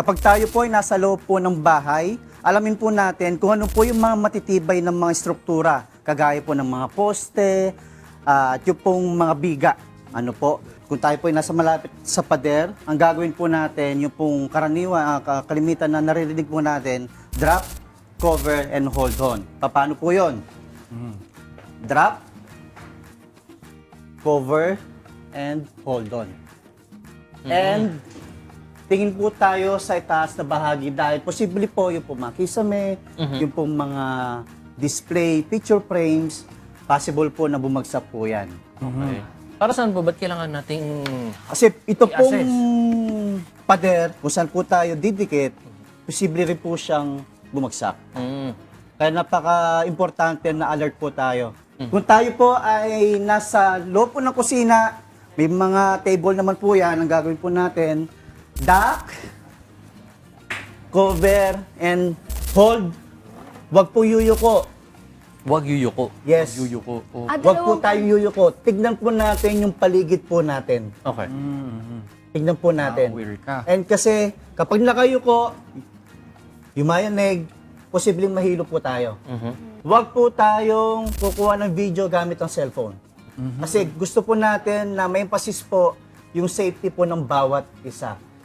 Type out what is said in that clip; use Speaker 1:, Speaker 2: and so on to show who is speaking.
Speaker 1: Kapag tayo po ay nasa loob po ng bahay, alamin po natin kung ano po yung mga matitibay ng mga struktura, kagaya po ng mga poste, ah, at yung pong mga biga. Ano po, kung tayo po ay nasa malapit sa pader, ang gagawin po natin, yung pong karaniwan, ah, ka- kalimitan na naririnig po natin, drop, cover, and hold on. Paano po yon? Drop, cover, and hold on. And tingin po tayo sa itaas na bahagi dahil posible po yung po mga kisame, yung pong mga display, picture frames, possible po na bumagsak po yan.
Speaker 2: Okay. Para saan po? Ba't kailangan nating...
Speaker 1: Kasi ito pong pader, kung saan po tayo didikit, posible rin po siyang bumagsak.
Speaker 2: Mm.
Speaker 1: Kaya napaka-importante na alert po tayo. Kung tayo po ay nasa loob po ng kusina, may mga table naman po yan, ang gagawin po natin, duck, cover, and hold. Wag po yuyuko.
Speaker 2: Huwag yuyuko.
Speaker 1: Yes.
Speaker 2: Huwag yuyuko. Oh.
Speaker 3: Ah,
Speaker 1: Wag po
Speaker 3: dalawang-
Speaker 1: tayong yuyuko. Tignan po natin yung paligid po natin.
Speaker 2: Okay.
Speaker 1: Tignan po natin.
Speaker 4: Aware ka.
Speaker 1: And kasi, kapag nakayuko, yumayanig, posibleng mahilo po tayo. Huwag po tayong kukuha ng video gamit ang cellphone. Kasi gusto po natin na may emphasis po yung safety po ng bawat isa.